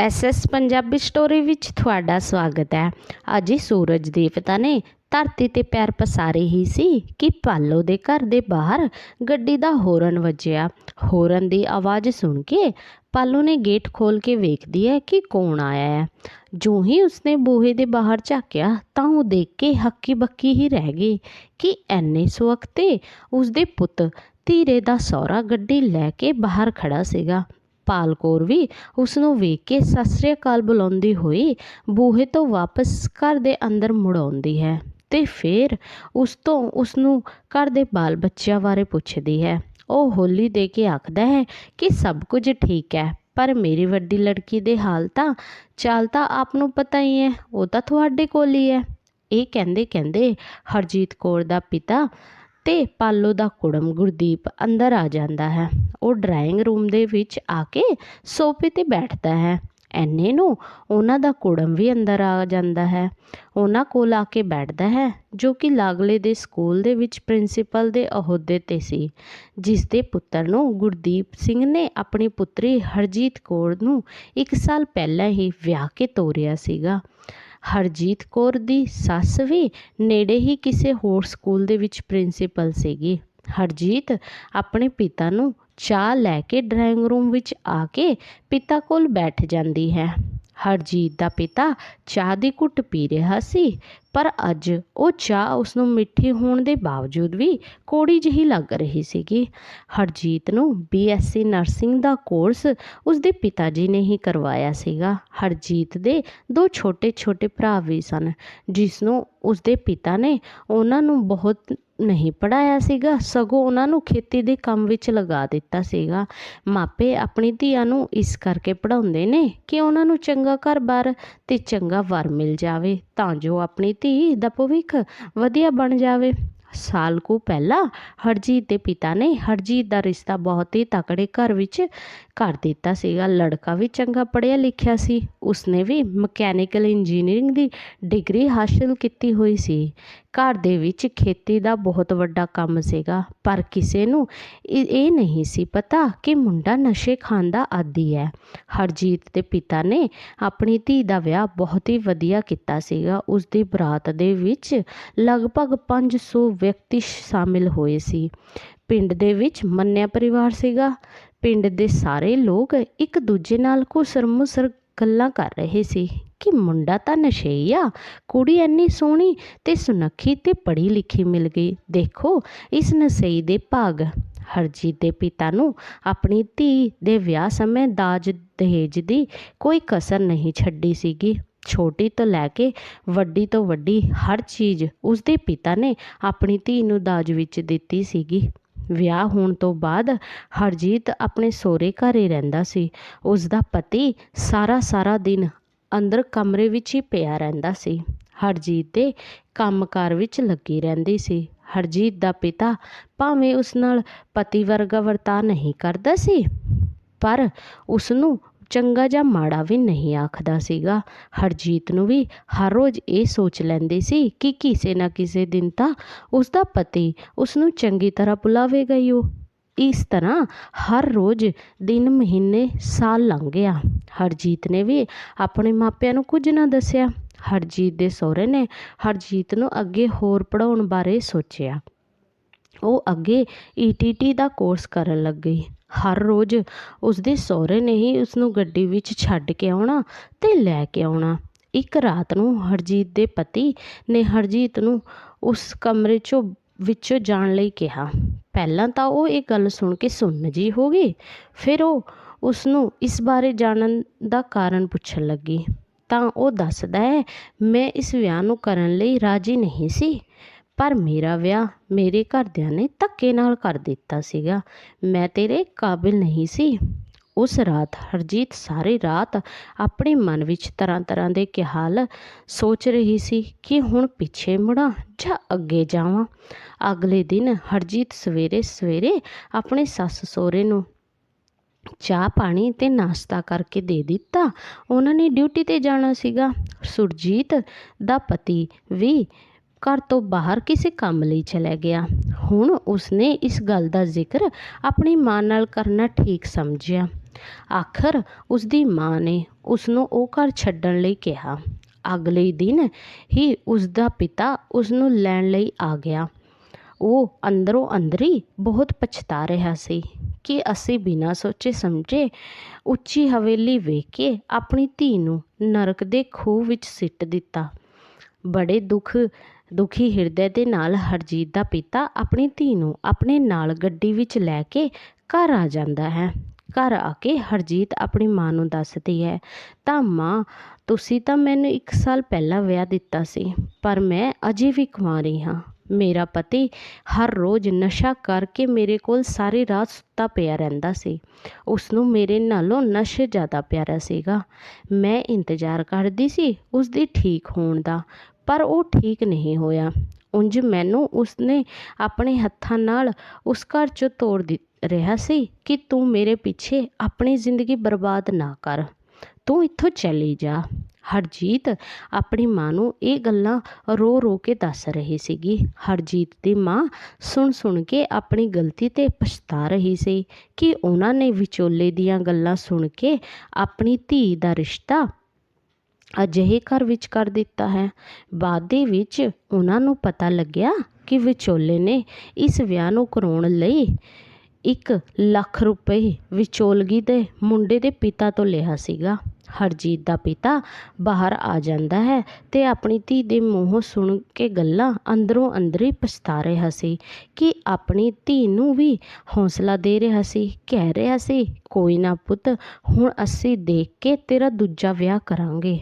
SS Punjabi story ਵਿੱਚ ਤੁਹਾਡਾ ਸਵਾਗਤ ਹੈ। ਅੱਜ ਸੂਰਜ ਦੇਵਤਾ ਨੇ ਧਰਤੀ ਤੇ ਪੈਰ ਪਸਾਰੇ ਹੀ ਸੀ ਕਿ ਪਾਲੋ ਦੇ ਘਰ ਦੇ ਬਾਹਰ ਗੱਡੀ ਦਾ ਹੋਰਨ ਵੱਜਿਆ। ਹੋਰਨ ਦੀ ਆਵਾਜ਼ ਸੁਣ ਕੇ ਪਾਲੋ ਨੇ ਗੇਟ ਖੋਲ ਕੇ ਵੇਖਦੀ ਹੈ ਕਿ ਕੌਣ ਆਇਆ ਹੈ। ਜੋ ਹੀ ਉਸਨੇ ਬੂਹੇ ਦੇ ਬਾਹਰ ਝਾਕਿਆ ਤਾਂ ਉਹ ਦੇਖ ਕੇ ਹੱਕੀ ਬੱਕੀ ਹੀ ਰਹਿ ਗਈ ਕਿ ਐਨੇ ਸਵਖਤੇ ਉਸਦੇ ਪੁੱਤ ਧੀਰੇ ਦਾ ਸਹੁਰਾ ਗੱਡੀ ਲੈ ਕੇ ਬਾਹਰ ਖੜਾ ਸੀਗਾ। ਪਾਲ ਕੌਰ ਵੀ ਉਸ ਨੂੰ ਵੇਖ ਕੇ ਸਤਿ ਸ੍ਰੀ ਅਕਾਲ ਬੁਲਾਉਂਦੀ ਹੋਈ ਬੂਹੇ ਤੋਂ ਵਾਪਸ ਘਰ ਦੇ ਅੰਦਰ ਮੁੜ ਆਉਂਦੀ ਹੈ ਤੇ ਫਿਰ ਉਸ ਤੋਂ ਉਸ ਨੂੰ ਘਰ ਦੇ ਬਾਲ ਬੱਚਿਆਂ ਬਾਰੇ ਪੁੱਛਦੀ ਹੈ। ਉਹ ਹੋਲੀ ਦੇ ਕੇ ਆਖਦਾ ਹੈ ਕਿ ਸਭ ਕੁਝ ਠੀਕ ਹੈ, ਪਰ ਮੇਰੀ ਵੱਡੀ ਲੜਕੀ ਦੇ ਹਾਲ ਤਾਂ ਚਾਲ ਤਾਂ ਆਪ ਨੂੰ ਪਤਾ ਹੀ ਹੈ, ਉਹ ਤਾਂ ਤੁਹਾਡੇ ਕੋਲ ਹੀ ਹੈ। ਇਹ ਕਹਿੰਦੇ ਕਹਿੰਦੇ ਹਰਜੀਤ ਕੌਰ ਦਾ ਪਿਤਾ ਤੇ ਪਾਲੋ ਦਾ ਕੁੜਮ ਗੁਰਦੀਪ ਅੰਦਰ ਆ ਜਾਂਦਾ ਹੈ। ਉਹ ਡਰਾਇੰਗ ਰੂਮ ਦੇ ਵਿੱਚ ਆ ਕੇ ਸੋਫੇ ਤੇ ਬੈਠਦਾ ਹੈ। ਐਨੇ ਨੂੰ ਉਹਨਾਂ ਦਾ ਕੁੜਮ ਵੀ ਅੰਦਰ ਆ ਜਾਂਦਾ ਹੈ। ਉਹਨਾਂ ਕੋਲ ਆ ਕੇ ਬੈਠਦਾ ਹੈ, ਜੋ ਕਿ ਲਾਗਲੇ ਦੇ ਸਕੂਲ ਦੇ ਵਿੱਚ ਪ੍ਰਿੰਸੀਪਲ ਦੇ ਅਹੁਦੇ ਤੇ ਸੀ, ਜਿਸ ਦੇ ਪੁੱਤਰ ਨੂੰ ਗੁਰਦੀਪ ਸਿੰਘ ਨੇ ਆਪਣੀ ਪੁੱਤਰੀ ਹਰਜੀਤ ਕੌਰ ਨੂੰ ਇੱਕ ਸਾਲ ਪਹਿਲਾਂ ਹੀ ਵਿਆਹ ਕੇ ਤੋਰਿਆ ਸੀਗਾ। ਹਰਜੀਤ ਕੌਰ ਦੀ ਸੱਸ ਵੀ ਨੇੜੇ ਹੀ ਕਿਸੇ ਹੋਰ ਸਕੂਲ ਦੇ ਵਿੱਚ ਪ੍ਰਿੰਸੀਪਲ ਸੀਗੀ। ਹਰਜੀਤ ਆਪਣੇ ਪਿਤਾ ਨੂੰ ਚਾਹ ਲੈ ਕੇ ਡਰਾਇੰਗ ਰੂਮ ਵਿੱਚ ਆ ਕੇ ਪਿਤਾ ਕੋਲ ਬੈਠ ਜਾਂਦੀ ਹੈ। ਹਰਜੀਤ ਦਾ ਪਿਤਾ ਚਾਹ ਦੀ ਘੁੱਟ ਪੀ ਰਿਹਾ ਸੀ, ਪਰ ਅੱਜ ਉਹ ਚਾਹ ਉਸ ਨੂੰ ਮਿੱਠੀ ਹੋਣ ਦੇ ਬਾਵਜੂਦ ਵੀ ਕੋੜੀ ਜਿਹੀ ਲੱਗ ਰਹੀ ਸੀਗੀ। ਹਰਜੀਤ ਨੂੰ ਬੀਐਸਸੀ ਨਰਸਿੰਗ ਦਾ ਕੋਰਸ ਉਸ ਦੇ ਪਿਤਾ ਜੀ ਨੇ ਹੀ ਕਰਵਾਇਆ ਸੀਗਾ। ਹਰਜੀਤ ਦੇ ਦੋ ਛੋਟੇ-ਛੋਟੇ ਭਰਾ ਵੀ ਸਨ ਜਿਸ ਨੂੰ ਉਸ ਦੇ ਪਿਤਾ ਨੇ ਉਹਨਾਂ ਨੂੰ ਬਹੁਤ ਨਹੀਂ ਪੜਾਇਆ ਸੀਗਾ, ਸਗੋਂ ਉਹਨਾਂ ਨੂੰ ਖੇਤੀ ਦੇ ਕੰਮ ਵਿੱਚ ਲਗਾ ਦਿੱਤਾ ਸੀਗਾ। ਮਾਪੇ ਆਪਣੀ ਧੀਆਂ ਨੂੰ ਇਸ ਕਰਕੇ ਪੜਾਉਂਦੇ ਨੇ ਕਿ ਉਹਨਾਂ ਨੂੰ ਚੰਗਾ ਘਰ-ਬਾਰ ਤੇ ਚੰਗਾ ਵਰ ਮਿਲ ਜਾਵੇ, ਤਾਂ ਜੋ ਆਪਣੀ ਧੀ ਦਾ ਭਵਿੱਖ ਵਧੀਆ ਬਣ ਜਾਵੇ। ਸਾਲ ਕੁ ਪਹਿਲਾਂ ਹਰਜੀਤ ਦੇ ਪਿਤਾ ਨੇ ਹਰਜੀਤ ਦਾ ਰਿਸ਼ਤਾ ਬਹੁਤ ਹੀ ਤਕੜੇ ਘਰ ਵਿੱਚ ਕਰ ਦਿੱਤਾ ਸੀਗਾ। ਲੜਕਾ ਵੀ ਚੰਗਾ ਪੜ੍ਹਿਆ ਲਿਖਿਆ ਸੀ। ਉਸਨੇ ਵੀ ਮਕੈਨੀਕਲ ਇੰਜੀਨੀਅਰਿੰਗ ਦੀ ਡਿਗਰੀ ਹਾਸਲ ਕੀਤੀ ਹੋਈ ਸੀ। ਘਰ ਦੇ ਵਿੱਚ ਖੇਤੀ ਦਾ ਬਹੁਤ ਵੱਡਾ ਕੰਮ ਸੀਗਾ, ਪਰ ਕਿਸੇ ਨੂੰ ਇਹ ਨਹੀਂ ਸੀ ਪਤਾ ਕਿ ਮੁੰਡਾ ਨਸ਼ੇ ਖਾਣ ਦਾ ਆਦੀ ਹੈ। ਹਰਜੀਤ ਦੇ ਪਿਤਾ ਨੇ ਆਪਣੀ ਧੀ ਦਾ ਵਿਆਹ ਬਹੁਤ ਹੀ ਵਧੀਆ ਕੀਤਾ ਸੀਗਾ। ਉਸ ਦੀ ਬਰਾਤ ਦੇ ਵਿੱਚ ਲਗਭਗ 500 ਵਿਅਕਤੀ ਸ਼ਾਮਿਲ ਹੋਏ ਸੀ। ਪਿੰਡ ਦੇ ਵਿੱਚ ਮੰਨਿਆ ਪਰਿਵਾਰ ਸੀਗਾ। ਪਿੰਡ ਦੇ ਸਾਰੇ ਲੋਕ ਇੱਕ ਦੂਜੇ ਨਾਲ ਘੁਸਰ-ਮੁਸਰ ਗੱਲਾਂ ਕਰ ਰਹੇ ਸੀ ਕਿ ਮੁੰਡਾ ਤਾਂ ਨਸ਼ਈ ਆ, ਕੁੜੀ ਐਨੀ ਸੋਹਣੀ ਤੇ ਸੁਨੱਖੀ ਤੇ ਪੜ੍ਹੀ ਲਿਖੀ ਮਿਲ ਗਈ। ਦੇਖੋ, ਇਸ ਨਸ਼ਈ ਦੇ ਭਾਗ। ਹਰਜੀਤ ਦੇ ਪਿਤਾ ਨੂੰ ਆਪਣੀ ਧੀ ਦੇ ਵਿਆਹ ਸਮੇਂ ਦਾਜ ਦਹੇਜ ਦੀ ਕੋਈ ਕਸਰ ਨਹੀਂ ਛੱਡੀ ਸੀਗੀ। ਛੋਟੀ ਤੋਂ ਲੈ ਕੇ ਵੱਡੀ ਤੋਂ ਵੱਡੀ ਹਰ ਚੀਜ਼ ਉਸਦੇ ਪਿਤਾ ਨੇ ਆਪਣੀ ਧੀ ਨੂੰ ਦਾਜ ਵਿੱਚ ਦਿੱਤੀ ਸੀਗੀ। ਵਿਆਹ ਹੋਣ ਤੋਂ ਬਾਅਦ ਹਰਜੀਤ ਆਪਣੇ ਸਹੁਰੇ ਘਰ ਹੀ ਰਹਿੰਦਾ ਸੀ। ਉਸ ਦਾ ਪਤੀ ਸਾਰਾ ਸਾਰਾ ਦਿਨ ਅੰਦਰ ਕਮਰੇ ਵਿੱਚ ਹੀ ਪਿਆ ਰਹਿੰਦਾ ਸੀ। ਹਰਜੀਤ ਦੇ ਕੰਮਕਾਰ ਵਿੱਚ ਲੱਗੀ ਰਹਿੰਦੀ ਸੀ। ਹਰਜੀਤ ਦਾ ਪਿਤਾ ਭਾਵੇਂ ਉਸ ਨਾਲ ਪਤੀ ਵਰਗਾ ਵਰਤਾਅ ਨਹੀਂ ਕਰਦਾ ਸੀ, ਪਰ ਉਸ ਨੂੰ ਚੰਗਾ ਜਾਂ ਮਾੜਾ ਵੀ ਨਹੀਂ ਆਖਦਾ ਸੀਗਾ। ਹਰਜੀਤ ਨੂੰ ਵੀ ਹਰ ਰੋਜ਼ ਇਹ ਸੋਚ ਲੈਂਦੀ ਸੀ ਕਿ ਕਿਸੇ ਨਾ ਕਿਸੇ ਦਿਨ ਤਾਂ ਉਸ ਦਾ ਪਤੀ ਉਸ ਨੂੰ ਚੰਗੀ ਤਰ੍ਹਾਂ ਬੁਲਾਵੇਗਾ ਹੀ ਉਹ। ਇਸ ਤਰ੍ਹਾਂ ਹਰ ਰੋਜ਼ ਦਿਨ, ਮਹੀਨੇ, ਸਾਲ ਲੰਘ ਗਿਆ। ਹਰਜੀਤ ਨੇ ਵੀ ਆਪਣੇ ਮਾਪਿਆਂ ਨੂੰ ਕੁਝ ਨਾ ਦੱਸਿਆ। ਹਰਜੀਤ ਦੇ ਸਹੁਰੇ ਨੇ ਹਰਜੀਤ ਨੂੰ ਅੱਗੇ ਹੋਰ ਪੜਾਉਣ ਬਾਰੇ ਸੋਚਿਆ। ਉਹ ਅੱਗੇ ਈਟੀਟੀ ਦਾ ਕੋਰਸ ਕਰਨ ਲੱਗ। ਗਈ ਹਰ ਰੋਜ਼ ਉਸਦੇ ਸਹੁਰੇ ਨੇ ਹੀ ਉਸ ਨੂੰ ਗੱਡੀ ਵਿੱਚ ਛੱਡ ਕੇ ਆਉਣਾ ਤੇ ਲੈ ਕੇ ਆਉਣਾ। ਇੱਕ ਰਾਤ ਨੂੰ ਹਰਜੀਤ ਦੇ ਪਤੀ ਨੇ ਹਰਜੀਤ ਨੂੰ ਉਸ ਕਮਰੇ 'ਚੋਂ ਵਿੱਚੋਂ ਜਾਣ ਲਈ ਕਿਹਾ। ਪਹਿਲਾਂ ਤਾਂ ਉਹ ਇਹ ਗੱਲ ਸੁਣ ਕੇ ਸੁੰਨ ਜੀ ਹੋ ਗਈ। ਫਿਰ ਉਹ ਉਸ ਨੂੰ ਇਸ ਬਾਰੇ ਜਾਣਨ ਦਾ ਕਾਰਨ ਪੁੱਛਣ ਲੱਗੀ। ਤਾਂ ਉਹ ਦੱਸਦਾ ਹੈ, ਮੈਂ ਇਸ ਵਿਆਹ ਨੂੰ ਕਰਨ ਲਈ ਰਾਜੀ ਨਹੀਂ ਸੀ। ਪਰ ਮੇਰਾ ਵਿਆਹ ਮੇਰੇ ਘਰਦਿਆਂ ਨੇ ਧੱਕੇ ਨਾਲ ਕਰ ਦਿੱਤਾ ਸੀਗਾ। ਮੈਂ ਤੇਰੇ ਕਾਬਿਲ ਨਹੀਂ ਸੀ। ਉਸ ਰਾਤ ਹਰਜੀਤ ਸਾਰੀ ਰਾਤ ਆਪਣੇ ਮਨ ਵਿੱਚ ਤਰ੍ਹਾਂ ਤਰ੍ਹਾਂ ਦੇ ਖਿਆਲ ਸੋਚ ਰਹੀ ਸੀ ਕਿ ਹੁਣ ਪਿੱਛੇ ਮੁੜਾਂ ਜਾਂ ਅੱਗੇ ਜਾਵਾਂ। ਅਗਲੇ ਦਿਨ ਹਰਜੀਤ ਸਵੇਰੇ ਸਵੇਰੇ ਆਪਣੇ ਸੱਸ ਸਹੁਰੇ ਨੂੰ ਚਾਹ ਪਾਣੀ ਤੇ ਨਾਸ਼ਤਾ ਕਰਕੇ ਦੇ ਦਿੱਤਾ। ਉਹਨਾਂ ਨੇ ਡਿਊਟੀ ਤੇ ਜਾਣਾ ਸੀਗਾ। ਸੁਰਜੀਤ ਦਾ ਪਤੀ ਵੀ ਘਰ ਤੋਂ ਬਾਹਰ ਕਿਸੇ ਕੰਮ ਲਈ ਚਲਾ ਗਿਆ। ਹੁਣ ਉਸਨੇ ਇਸ ਗੱਲ ਦਾ ਜ਼ਿਕਰ ਆਪਣੀ ਮਾਂ ਨਾਲ ਕਰਨਾ ਠੀਕ ਸਮਝਿਆ। ਆਖਰ ਉਸਦੀ ਮਾਂ ਨੇ ਉਸਨੂੰ ਉਹ ਘਰ ਛੱਡਣ ਲਈ ਕਿਹਾ। ਅਗਲੇ ਦਿਨ ਹੀ ਉਸਦਾ ਪਿਤਾ ਉਸਨੂੰ ਲੈਣ ਲਈ ਆ ਗਿਆ। ਉਹ ਅੰਦਰੋਂ ਅੰਦਰੀ ਬਹੁਤ ਪਛਤਾ ਰਿਹਾ ਸੀ ਕਿ ਅਸੀਂ ਬਿਨਾਂ ਸੋਚੇ ਸਮਝੇ ਉੱਚੀ ਹਵੇਲੀ ਵੇਖ ਕੇ ਆਪਣੀ ਧੀ ਨੂੰ ਨਰਕ ਦੇ ਖੂਹ ਵਿੱਚ ਸਿੱਟ ਦਿੱਤਾ। ਬੜੇ ਦੁੱਖ, ਦੁਖੀ ਹਿਰਦੇ ਦੇ ਨਾਲ ਹਰਜੀਤ ਦਾ ਪਿਤਾ ਆਪਣੀ ਧੀ ਨੂੰ ਆਪਣੇ ਨਾਲ ਗੱਡੀ ਵਿੱਚ ਲੈ ਕੇ ਘਰ ਆ ਜਾਂਦਾ ਹੈ। ਘਰ ਆ ਕੇ ਹਰਜੀਤ ਆਪਣੀ ਮਾਂ ਨੂੰ ਦੱਸਦੀ ਹੈ, ਤਾਂ ਮਾਂ, ਤੁਸੀਂ ਤਾਂ ਮੈਨੂੰ ਇੱਕ ਸਾਲ ਪਹਿਲਾਂ ਵਿਆਹ ਦਿੱਤਾ ਸੀ, ਪਰ ਮੈਂ ਅਜੇ ਵੀ ਕੁਆਰੀ ਹਾਂ। ਮੇਰਾ ਪਤੀ ਹਰ ਰੋਜ਼ ਨਸ਼ਾ ਕਰਕੇ ਮੇਰੇ ਕੋਲ ਸਾਰੀ ਰਾਤ ਸੁੱਤਾ ਪਿਆ ਰਹਿੰਦਾ ਸੀ। ਉਸ ਨੂੰ ਮੇਰੇ ਨਾਲੋਂ ਨਸ਼ੇ ਜ਼ਿਆਦਾ ਪਿਆਰਾ ਸੀਗਾ। ਮੈਂ ਇੰਤਜ਼ਾਰ ਕਰਦੀ ਸੀ ਉਸ ਦੀ ਠੀਕ ਹੋਣ ਦਾ, ਪਰ ਉਹ ਠੀਕ ਨਹੀਂ ਹੋਇਆ। ਉਂਝ ਮੈਨੂੰ ਉਸਨੇ ਆਪਣੇ ਹੱਥਾਂ ਨਾਲ ਉਸ ਘਰ ਚੋਂ ਤੋੜ ਦਿੱ, ਰਿਹਾ ਸੀ ਕਿ ਤੂੰ ਮੇਰੇ ਪਿੱਛੇ ਆਪਣੀ ਜ਼ਿੰਦਗੀ ਬਰਬਾਦ ਨਾ ਕਰ। ਤੂੰ ਇੱਥੋਂ ਚਲੀ ਜਾ। ਹਰਜੀਤ ਆਪਣੀ ਮਾਂ ਨੂੰ ਇਹ ਗੱਲਾਂ ਰੋ ਰੋ ਕੇ ਦੱਸ ਰਹੀ ਸੀਗੀ। ਹਰਜੀਤ ਦੀ ਮਾਂ ਸੁਣ ਸੁਣ ਕੇ ਆਪਣੀ ਗਲਤੀ ਤੇ ਪਛਤਾ ਰਹੀ ਸੀ ਕਿ ਉਹਨਾਂ ਨੇ ਵਿਚੋਲੇ ਦੀਆਂ ਗੱਲਾਂ ਸੁਣ ਕੇ ਆਪਣੀ ਧੀ ਦਾ ਰਿਸ਼ਤਾ ਅਜਿਹੇ ਘਰ ਵਿੱਚ ਕਰ ਦਿੱਤਾ ਹੈ। ਬਾਅਦ ਦੇ ਵਿੱਚ ਉਹਨਾਂ ਨੂੰ ਪਤਾ ਲੱਗਿਆ ਕਿ ਵਿਚੋਲੇ ਨੇ ਇਸ ਵਿਆਹ ਨੂੰ ਕਰਾਉਣ ਲਈ ਇੱਕ ਲੱਖ ਰੁਪਏ ਵਿਚੋਲਗੀ ਦੇ ਮੁੰਡੇ ਦੇ ਪਿਤਾ ਤੋਂ ਲਿਆ ਸੀਗਾ। ਹਰਜੀਤ ਦਾ ਪਿਤਾ ਬਾਹਰ ਆ ਜਾਂਦਾ ਹੈ ਤੇ ਆਪਣੀ ਧੀ ਦੇ ਮੂੰਹੋਂ ਸੁਣ ਕੇ ਗੱਲਾਂ ਅੰਦਰੋਂ ਅੰਦਰੀ ਪਛਤਾ ਰਿਹਾ ਸੀ। ਕਿ ਆਪਣੀ ਧੀ ਨੂੰ ਵੀ ਹੌਸਲਾ ਦੇ ਰਿਹਾ ਸੀ? ਕਹਿ ਰਿਹਾ ਸੀ, ਕੋਈ ਨਾ ਪੁੱਤ, ਹੁਣ ਅਸੀਂ ਦੇਖ ਕੇ ਤੇਰਾ ਦੂਜਾ ਵਿਆਹ ਕਰਾਂਗੇ।